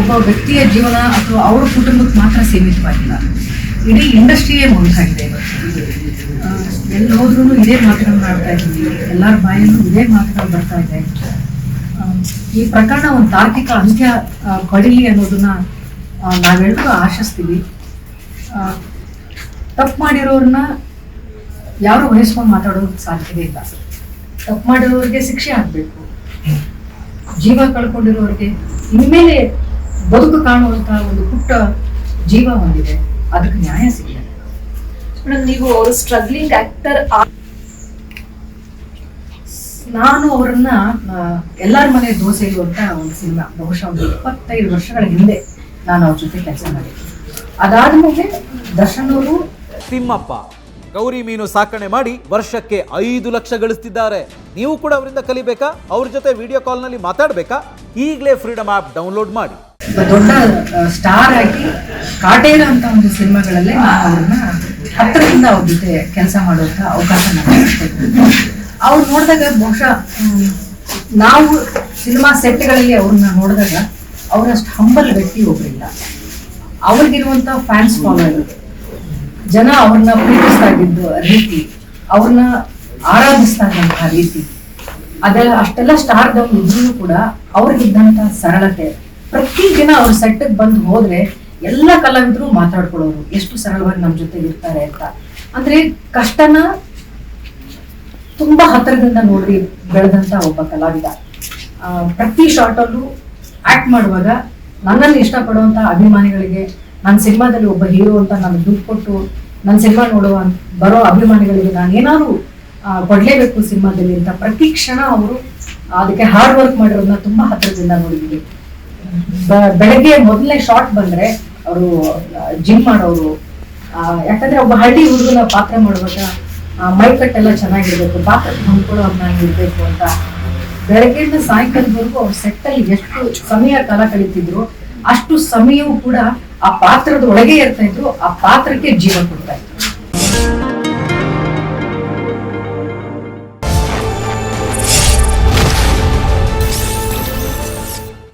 ಒಬ್ಬ ವ್ಯಕ್ತಿಯ ಜೀವನ ಅಥವಾ ಅವರ ಕುಟುಂಬಕ್ಕೆ ಮಾತ್ರ ಸೀಮಿತವಾಗಿಲ್ಲ. ಇಡೀ ಇಂಡಸ್ಟ್ರಿಯೇ ಮುಂದಾಗಿದೆ ಎಲ್ಲಿ ಹೋದ್ರೂ ಇದೇ ಮಾತುಗಳನ್ನ ಮಾಡ್ತಾ ಇದ್ದೀವಿ. ಎಲ್ಲರ ಬಾಯಲ್ಲೂ ಇದೇ ಮಾತುಗಳು ಬರ್ತಾ ಇದೆ. ಈ ಪ್ರಕರಣ ಒಂದು ತಾರ್ಕಿಕ ಅಂತ್ಯ ಪಡೀಲಿ ಅನ್ನೋದನ್ನ ನಾವೆಲ್ಲರೂ ಆಶಿಸ್ತೀವಿ. ತಪ್ಪು ಮಾಡಿರೋರನ್ನ ಯಾರು ವಹಿಸ್ಕೊಂಡು ಮಾತಾಡೋದಕ್ಕೆ ಸಾಧ್ಯವೇ ಇಲ್ಲ. ತಪ್ಪು ಮಾಡಿರೋರಿಗೆ ಶಿಕ್ಷೆ ಆಗಬೇಕು. ಜೀವ ಕಳ್ಕೊಂಡಿರೋರಿಗೆ ಇನ್ಮೇಲೆ ಬದುಕು ಕಾಣುವಂತಹ ಒಂದು ಪುಟ್ಟ ಜೀವ ಹೊಂದಿದೆ. ಅದಕ್ಕೆ ನ್ಯಾಯ ಸಿಗಲಿ ಮೇಡಮ್ ನೀವು ಅವರು ಸ್ಟ್ರಗ್ಲಿಂಗ್ ಆಕ್ಟರ್ ನಾನು ಅವರನ್ನ ಎಲ್ಲರ ಮನೆ ದೋಸೆ ಅಂತ ಒಂದು ಸಿನಿಮಾ ಬಹುಶಃ ಒಂದು ಇಪ್ಪತ್ತೈದು ವರ್ಷಗಳ ಹಿಂದೆ ನಾನು ಅವ್ರ ಜೊತೆ ಕೆಲಸ ಮಾಡಿದ್ದೆ. ಅದಾದ್ಮೇಲೆ ದರ್ಶನ್ ಅವರು ತಿಮ್ಮಪ್ಪ ಗೌರಿ ಮೀನು ಸಾಕಣೆ ಮಾಡಿ ವರ್ಷಕ್ಕೆ ಐದು ಲಕ್ಷ ಗಳಿಸ್ತಿದ್ದಾರೆ. ನೀವು ಕೂಡ ಅವರಿಂದ ಕಲಿಬೇಕಾ? ಅವ್ರ ಜೊತೆ ವಿಡಿಯೋ ಕಾಲ್ನಲ್ಲಿ ಮಾತಾಡಬೇಕಾ? ಈಗಲೇ ಫ್ರೀಡಮ್ ಆ್ಯಪ್ ಡೌನ್ಲೋಡ್ ಮಾಡಿ. ದೊಡ್ಡ ಸ್ಟಾರ್ ಆಗಿ ಕಾಟೇರ ಅಂತ ಒಂದು ಸಿನಿಮಾಗಳಲ್ಲೇ ನಾನು ಅವ್ರನ್ನ ಹತ್ತಿರದಿಂದ ಅವ್ರ ಜೊತೆ ಕೆಲಸ ಮಾಡುವಂತ ಅವಕಾಶ ಅವ್ರು ನೋಡಿದಾಗ ಬಹುಶಃ ನಾವು ಸಿನಿಮಾ ಸೆಟ್ಗಳಲ್ಲಿ ಅವ್ರನ್ನ ನೋಡಿದಾಗ ಅವರಷ್ಟು ಹಂಬಲ್ ವ್ಯಕ್ತಿ ಒಬ್ಬರಿಲ್ಲ ಅವ್ರಿಗಿರುವಂತ ಫ್ಯಾನ್ಸ್ ಫಾಲೋವರ್ ಜನ ಅವ್ರನ್ನ ಪ್ರೀತಿಸ್ತಾ ಇದ್ದಿದ್ದು ರೀತಿ, ಅವ್ರನ್ನ ಆರಾಧಿಸ್ತಾ ಇದ್ದಂತಹ ರೀತಿ, ಅದೆಲ್ಲ ಅಷ್ಟೆಲ್ಲ ಸ್ಟಾರ್ದಮ್ ಇದ್ರೂ ಕೂಡ ಅವ್ರಿಗಿದ್ದಂತ ಸರಳತೆ ಪ್ರತಿ ದಿನ ಅವ್ರ ಸೆಟ್ಟಿಗೆ ಬಂದು ಹೋದ್ರೆ ಎಲ್ಲ ಕಲಾವಿದರು ಮಾತಾಡ್ಕೊಳ್ಳೋರು. ಎಷ್ಟು ಸರಳವಾಗಿ ನಮ್ಮ ಜೊತೆ ಇರ್ತಾರೆ ಅಂತ. ಅಂದ್ರೆ ಕಷ್ಟನ ತುಂಬಾ ಹತ್ತಿರದಿಂದ ನೋಡಿ ಬೆಳೆದಂತ ಒಬ್ಬ ಕಲಾವಿದ. ಪ್ರತಿ ಶಾರ್ಟಲ್ಲೂ ಆಕ್ಟ್ ಮಾಡುವಾಗ ನನ್ನನ್ನು ಇಷ್ಟಪಡುವಂತ ಅಭಿಮಾನಿಗಳಿಗೆ ನನ್ನ ಸಿನಿಮಾದಲ್ಲಿ ಒಬ್ಬ ಹೀರೋ ಅಂತ ನಾನು ದುಡ್ಡು ಕೊಟ್ಟು ನನ್ನ ಸಿನಿಮಾ ನೋಡುವ ಬರೋ ಅಭಿಮಾನಿಗಳಿಗೆ ನಾನು ಏನಾದ್ರು ಕೊಡ್ಲೇಬೇಕು ಸಿನಿಮಾದಲ್ಲಿ ಅಂತ ಪ್ರತಿ ಕ್ಷಣ ಅವರು ಅದಕ್ಕೆ ಹಾರ್ಡ್ ವರ್ಕ್ ಮಾಡಿರೋದನ್ನ ತುಂಬಾ ಹತ್ತಿರದಿಂದ ನೋಡಿದ್ವಿ ಬೆಳಗ್ಗೆ ಮೊದಲನೇ ಶಾರ್ಟ್ ಬಂದ್ರೆ ಅವರು ಜಿಮ್ ಮಾಡೋರು ಯಾಕಂದ್ರೆ ಒಬ್ಬ ಹಳ್ಳಿ ಹುಡುಗನ ಪಾತ್ರ ಮಾಡುವಾಗ ಮೈಕಟ್ಟೆಲ್ಲ ಚೆನ್ನಾಗಿರ್ಬೇಕು, ಪಾತ್ರ ಹೊಂದ್ಕೊಳ್ಳೋ ಇರ್ಬೇಕು ಅಂತ. ಬೆಳಗ್ಗೆಯಿಂದ ಸಾಯಂಕಾಲದವರೆಗೂ ಅವ್ರ ಸೆಟ್ಟಲ್ಲಿ ಎಷ್ಟು ಸಮಯ ಕಾಲ ಕಳೀತಿದ್ರು, ಅಷ್ಟು ಸಮಯವೂ ಕೂಡ ಆ ಪಾತ್ರದ ಒಳಗೆ ಇರ್ತಾ ಇದ್ರು, ಆ ಪಾತ್ರಕ್ಕೆ ಜೀವ ಕೊಡ್ತಾ ಇದ್ರು